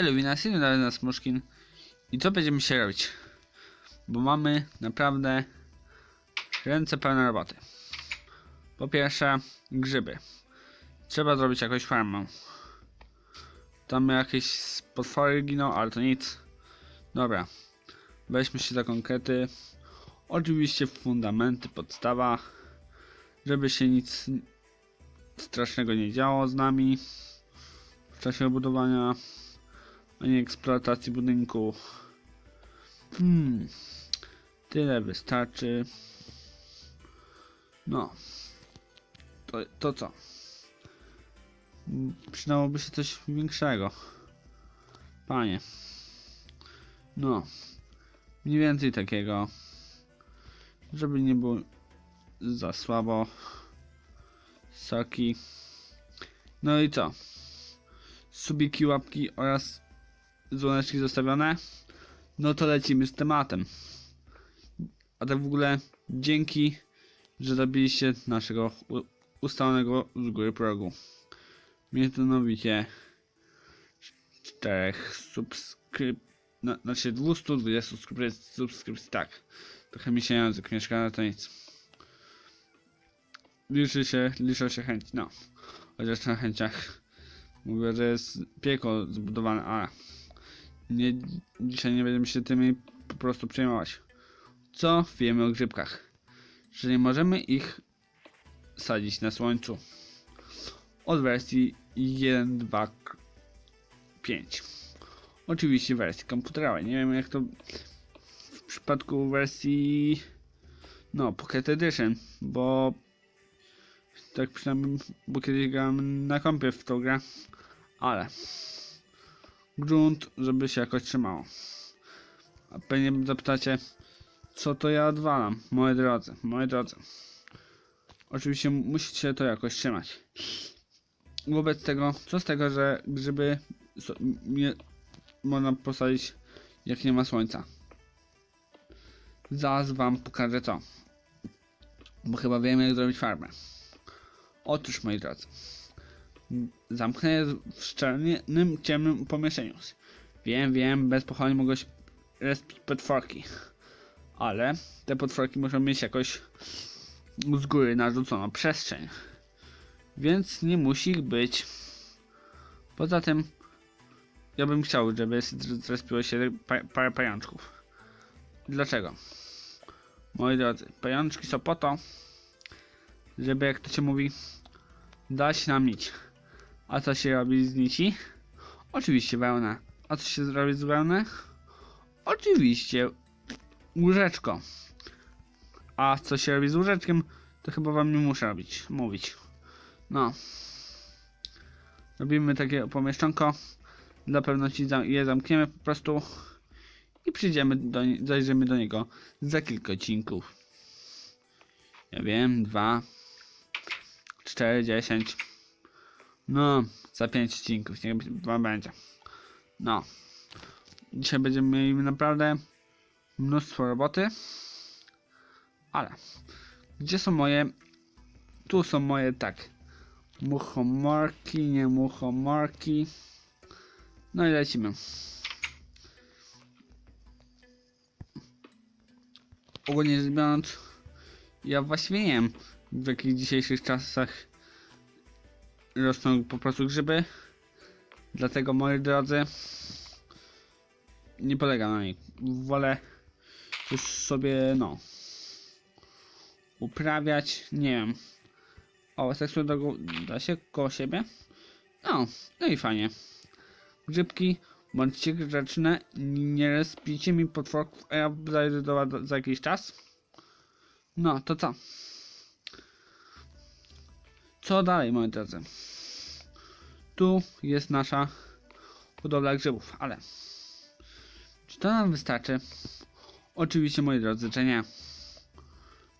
Eliminacyjny na nas Muszkin. I co będziemy się robić? Bo mamy naprawdę ręce pełne roboty. Po pierwsze, grzyby. Trzeba zrobić jakąś farmę. Tam jakieś potwory giną, ale to nic. Dobra. Weźmy się za konkrety. Oczywiście fundamenty, podstawa. Żeby się nic strasznego nie działo z nami w czasie budowania ani eksploatacji budynku. Hmm. Tyle wystarczy. No. To, to co? Przydałoby się coś większego. Panie. No. Mniej więcej takiego. Żeby nie było za słabo. Saki. No i co? Subiki, łapki oraz dzwoneczki zostawione. No to lecimy z tematem. A tak w ogóle dzięki, że zabiliście naszego ustalonego z góry progu. Mianowicie czterech subskryp... No, znaczy 220 subskrypcji, subskrypcji, tak. Trochę mi się język mieszka, ale to nic. Liczy się, liczą się chęci, no. Chociaż na chęciach mówię, że jest piekło zbudowane, ale nie, dzisiaj nie będziemy się tymi po prostu przejmować. Co wiemy o grzybkach? Że nie możemy ich sadzić na słońcu. Od wersji 1.2.5. Oczywiście wersji komputerowej. Nie wiem jak to w przypadku wersji no Pocket Edition, bo tak przynajmniej, bo kiedyś grałem na kompie w tą grę, ale grunt, żeby się jakoś trzymało. A pewnie zapytacie, co to ja odwalam, moi drodzy, moi drodzy. Oczywiście musicie to jakoś trzymać. Wobec tego, co z tego, że grzyby nie można posadzić jak nie ma słońca. Zaraz wam pokażę co. Bo chyba wiemy jak zrobić farmę. Otóż moi drodzy. Zamknę je w szczelnym, ciemnym pomieszczeniu. Wiem, wiem, bez pochody mogą się respić potworki. Ale te potworki muszą mieć jakoś z góry narzuconą przestrzeń. Więc nie musi ich być. Poza tym ja bym chciał, żeby zrespiło się pa parę pajączków. Dlaczego? Moi drodzy, pajączki są po to, żeby jak to się mówi, dać nam nić. A co się robi z nici? Oczywiście wełna. A co się zrobi z wełny? Oczywiście łóżeczko. A co się robi z łóżeczkiem, to chyba wam nie muszę robić, mówić. No. Robimy takie pomieszczonko. Dla pewności zam- je zamkniemy po prostu i przyjdziemy do zajrzymy do niego za kilka odcinków. Ja wiem, dwa, cztery, dziesięć. No, za pięć odcinków, niech będzie. No. Dzisiaj będziemy mieli naprawdę mnóstwo roboty. Ale gdzie są moje. Tu są moje tak. Muchomorki, nie muchomorki. No i lecimy. Ogólnie rzecz biorąc, ja właściwie nie wiem w jakich dzisiejszych czasach rosną po prostu grzyby. Dlatego moi drodzy nie polega na nich. Wolę już sobie no uprawiać, nie wiem. O, seksu da, da się koło siebie. No, no i fajnie. Grzybki, bądźcie grzeczne, nie respicie mi potworków, a ja zajdę do was za jakiś czas. No, to co? Co dalej, moi drodzy? Tu jest nasza hodowla grzybów, ale czy to nam wystarczy? Oczywiście, moi drodzy, czy nie?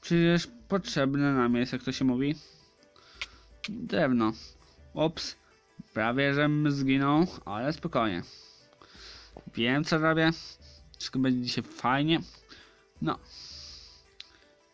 Przecież potrzebne nam jest, jak to się mówi, drewno. Ops, prawie żem zginął, ale spokojnie. Wiem, co robię. Wszystko będzie dzisiaj fajnie. No.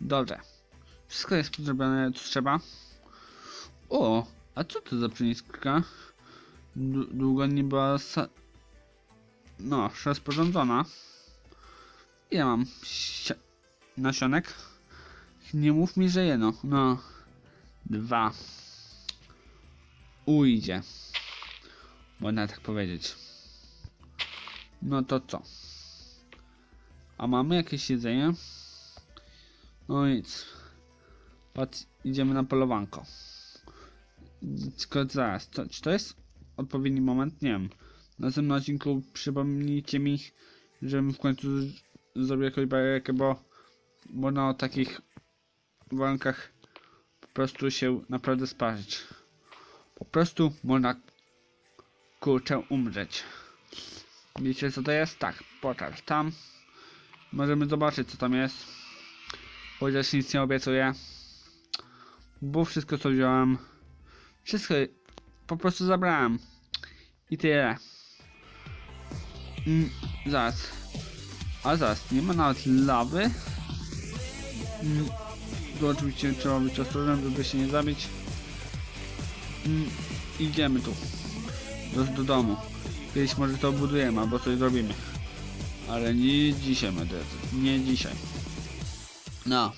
Dobrze. Wszystko jest zrobione, co trzeba. O, a co to za przeniska? Długo nie była sa no, rozporządzona. Ile mam si- nasionek? Nie mów mi, że jedno. No, dwa. Ujdzie. Można tak powiedzieć. No to co? A mamy jakieś jedzenie? No nic. Patrz, idziemy na polowanko. Tylko zaraz, to, czy to jest odpowiedni moment? Nie wiem. Na następnym odcinku przypomnijcie mi, żebym w końcu zrobił jakąś barierkę, bo, bo na takich warunkach po prostu się naprawdę sparzyć. Po prostu można kurczę umrzeć. Wiecie co to jest? Tak, pokaż tam. Możemy zobaczyć co tam jest. Chociaż nic nie obiecuję. Bo wszystko co wziąłem. Wszystko po prostu zabrałem. I tyle. Mm, zaraz. A zaraz, nie ma nawet lawy. Mm, tu oczywiście trzeba być ostrożnym, żeby się nie zabić. Mm, idziemy tu. Do, do domu. Kiedyś może to budujemy, albo coś zrobimy. Ale nie dzisiaj, moi drodzy. Nie dzisiaj. No.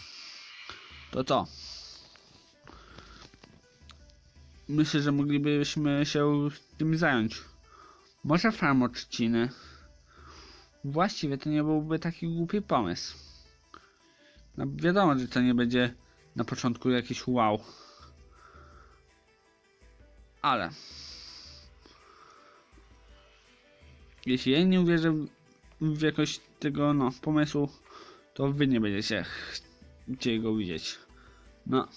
To co? Myślę, że moglibyśmy się tym zająć. Może farm trzciny? Właściwie to nie byłby taki głupi pomysł. No, wiadomo, że to nie będzie na początku jakiś wow. Ale jeśli ja nie uwierzę w jakość tego no pomysłu, to wy nie będziecie chcieli go widzieć. No.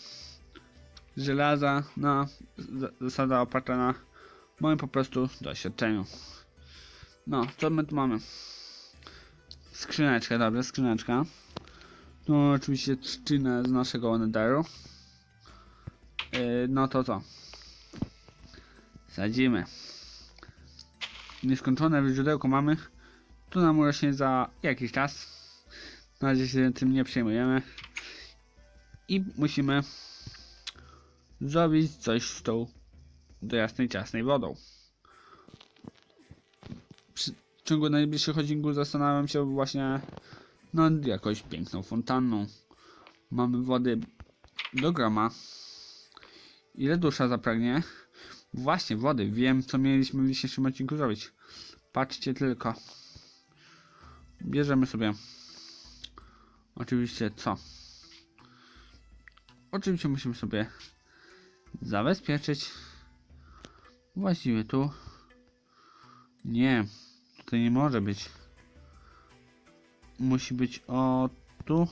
Żelaza, no. za- Zasada oparta na moim po prostu doświadczeniu. No, co my tu mamy? Skrzyneczkę, dobrze, skrzyneczka. No, oczywiście trzcinę z naszego netheru. Yy, no to co? Sadzimy. Nieskończone źródełko mamy. Tu nam urośnie za jakiś czas. Na razie się tym nie przejmujemy. I musimy zrobić coś z tą do jasnej, ciasnej wodą. Przy, ciągu najbliższych odcinków zastanawiam się właśnie nad jakąś piękną fontanną. Mamy wody do groma. Ile dusza zapragnie? Właśnie, wody. Wiem, co mieliśmy w dzisiejszym odcinku zrobić. Patrzcie tylko. Bierzemy sobie. Oczywiście co? Oczywiście musimy sobie zabezpieczyć. Właściwie tu. Nie, to nie może być. Musi być o tu.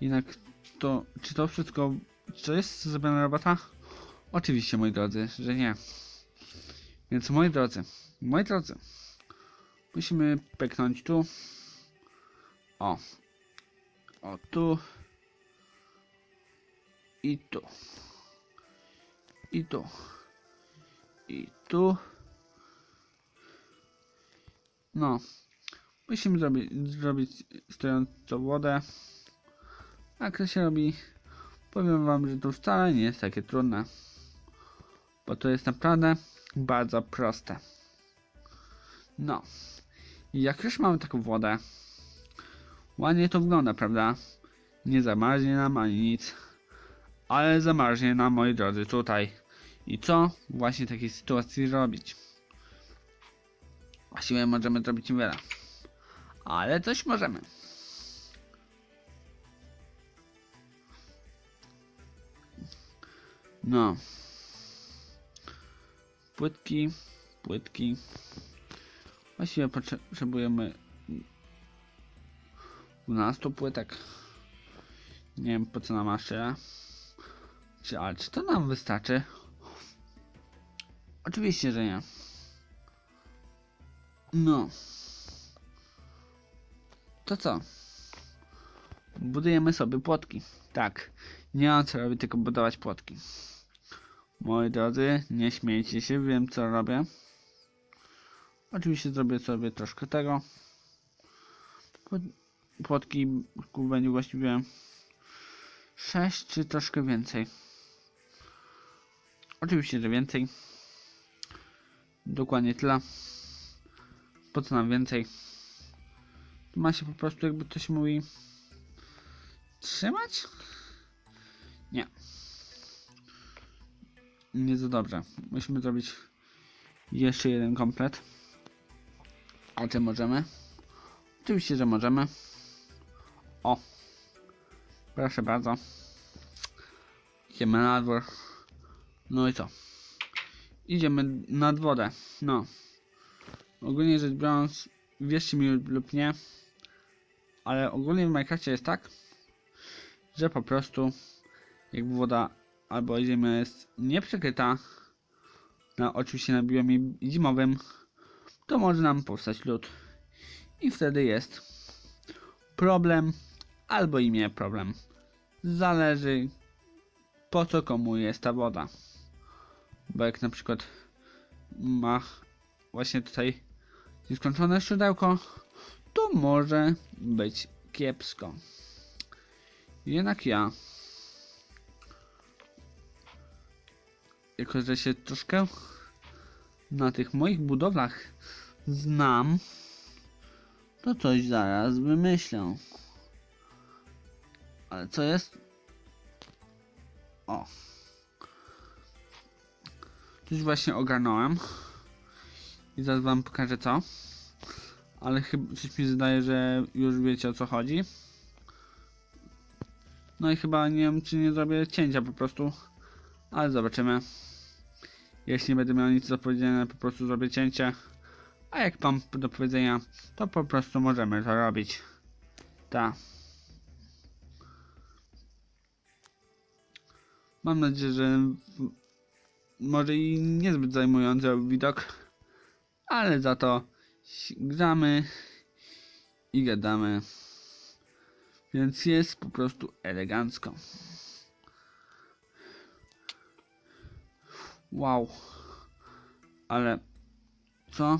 Jednak to, czy to wszystko, czy to jest zrobiona robota? Oczywiście, moi drodzy, że nie. Więc moi drodzy, moi drodzy, musimy peknąć tu. O. O tu. I tu. I tu. I tu. No. Musimy zrobić, zrobić stojącą wodę. Jak to się robi? Powiem wam, że to wcale nie jest takie trudne. Bo to jest naprawdę bardzo proste. No. Jak już mamy taką wodę, ładnie to wygląda, prawda? Nie zamarznie nam ani nic. Ale zamarznie nam, moi drodzy, tutaj. I co właśnie w takiej sytuacji robić? Właściwie możemy zrobić niewiele. Ale coś możemy. No. Płytki, płytki. Właściwie potrze- potrzebujemy 12 płytek. Nie wiem po co nam aż tyle. Czy, ale czy to nam wystarczy? Oczywiście, że nie. No. To co? Budujemy sobie płotki. Tak. Nie mam co robić, tylko budować płotki. Moi drodzy, nie śmiejcie się, wiem co robię. Oczywiście zrobię sobie troszkę tego. Płot- Płotki będzie właściwie 6 czy troszkę więcej. Oczywiście, że więcej. Dokładnie tyle. Po co nam więcej? Tu ma się po prostu, jakby to się mówi, trzymać? Nie. Nie za dobrze. Musimy zrobić jeszcze jeden komplet. A czy możemy? Oczywiście, że możemy. O. Proszę bardzo. Idziemy na dwór. No i co? Idziemy nad wodę. No. Ogólnie rzecz biorąc, wierzcie mi lub nie, ale ogólnie w Minecrafcie jest tak, że po prostu jakby woda albo ziemia jest nieprzykryta, na oczywiście na biomie zimowym, to może nam powstać lód. I wtedy jest problem, albo i nie problem. Zależy po co komu jest ta woda. Bo jak na przykład ma właśnie tutaj nieskończone źródełko, to może być kiepsko. Jednak ja, jako że się troszkę na tych moich budowlach znam, to coś zaraz wymyślę. Ale co jest? O. Coś właśnie ogarnąłem. I zaraz wam pokażę co. Ale chyba coś mi zdaje, że już wiecie o co chodzi. No i chyba nie wiem czy nie zrobię cięcia po prostu. Ale zobaczymy. Jeśli nie będę miał nic do powiedzenia, po prostu zrobię cięcie. A jak mam do powiedzenia, to po prostu możemy to robić. Tak. Mam nadzieję, że może i niezbyt zajmujący widok, ale za to gramy i gadamy. Więc jest po prostu elegancko. Wow. Ale co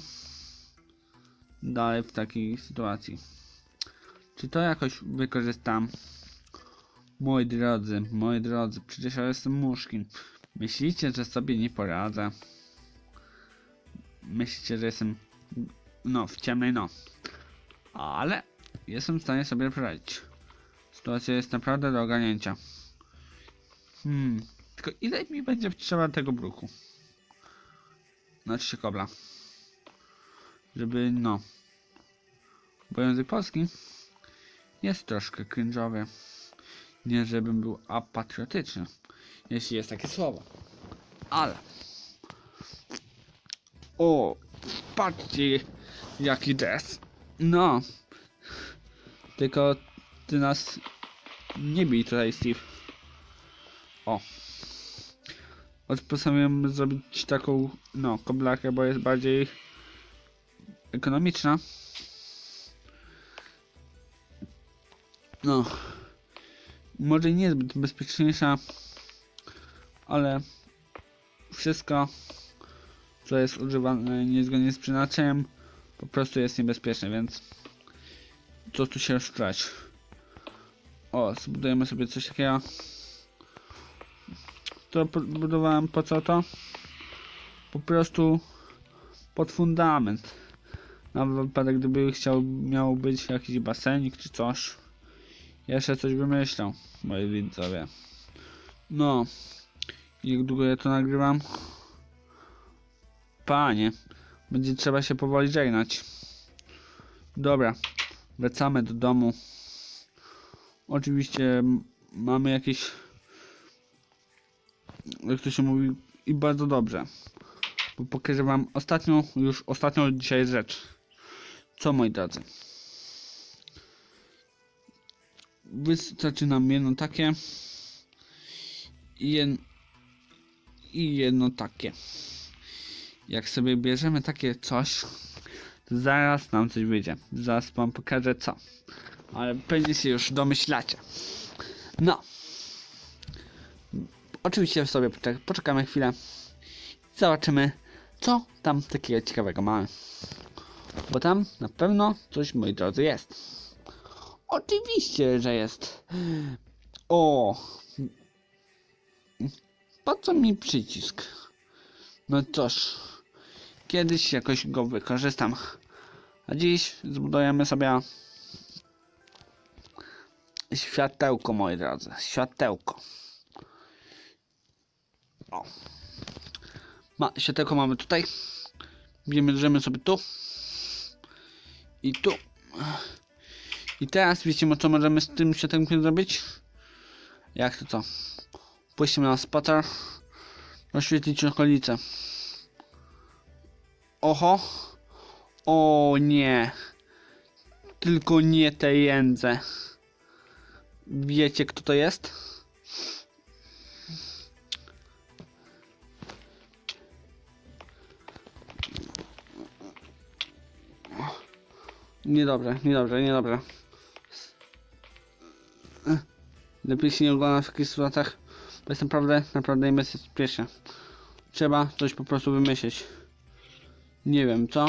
dalej w takiej sytuacji? Czy to jakoś wykorzystam? Moi drodzy, moi drodzy, przecież ja jestem muszkin. Myślicie, że sobie nie poradzę? Myślicie, że jestem no, w ciemnej no. Ale jestem w stanie sobie poradzić. Sytuacja jest naprawdę do ogarnięcia. Hmm, tylko ile mi będzie trzeba tego bruku? Znaczy się kobla. Żeby, no. Bo język polski jest troszkę cringe'owy. Nie żebym był apatriotyczny, jeśli jest takie słowo. Ale. O, patrzcie, jaki des. No. Tylko ty nas nie bij tutaj, Steve. O. Choć postanowiłem zrobić taką, no, koblakę, bo jest bardziej ekonomiczna. No. Może nie jest zbyt bezpieczniejsza, ale wszystko, co jest używane niezgodnie z przeznaczeniem, po prostu jest niebezpieczne, więc co tu się rozczulać. O, zbudujemy sobie coś takiego. To budowałem po co to? Po prostu pod fundament. Na wypadek gdyby chciał, miał być jakiś basenik czy coś. Jeszcze coś wymyślę, moi widzowie. No. Jak długo ja to nagrywam? Panie. Będzie trzeba się powoli żegnać. Dobra. Wracamy do domu. Oczywiście mamy jakieś... Jak to się mówi? I bardzo dobrze. Bo pokażę wam ostatnią, już ostatnią dzisiaj rzecz. Co moi drodzy? Wystarczy nam jedno takie i, jed... i jedno takie. Jak sobie bierzemy takie coś, to zaraz nam coś wyjdzie. Zaraz wam pokażę co. Ale pewnie się już domyślacie. No. Oczywiście sobie poczek- poczekamy chwilę. i Zobaczymy, co tam takiego ciekawego mamy. Bo tam na pewno coś, moi drodzy, jest. Oczywiście, że jest. O! Po co mi przycisk? No cóż, kiedyś jakoś go wykorzystam. A dziś zbudujemy sobie światełko, moi drodzy. Światełko. O. Ma, światełko mamy tutaj. Bierzemy sobie tu. I tu. I teraz wiecie, co możemy z tym światełkiem zrobić? Jak to co? Pójdziemy na spacer. Oświetlić okolice. Oho. O nie. Tylko nie te jędze. Wiecie kto to jest? Niedobrze, niedobrze, niedobrze. Lepiej się nie ogląda w takich sytuacjach, bo jest naprawdę, naprawdę niebezpiecznie. Trzeba coś po prostu wymyślić. Nie wiem co,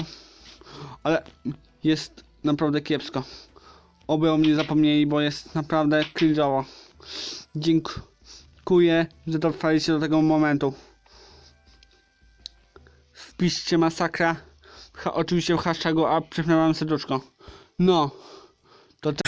ale jest naprawdę kiepsko. Oby o mnie zapomnieli, bo jest naprawdę cringe'owo. Dziękuję, że dotrwaliście do tego momentu. Wpiszcie masakra. Ha, oczywiście w hashtagu, a przypnę wam serduszko. No. To te...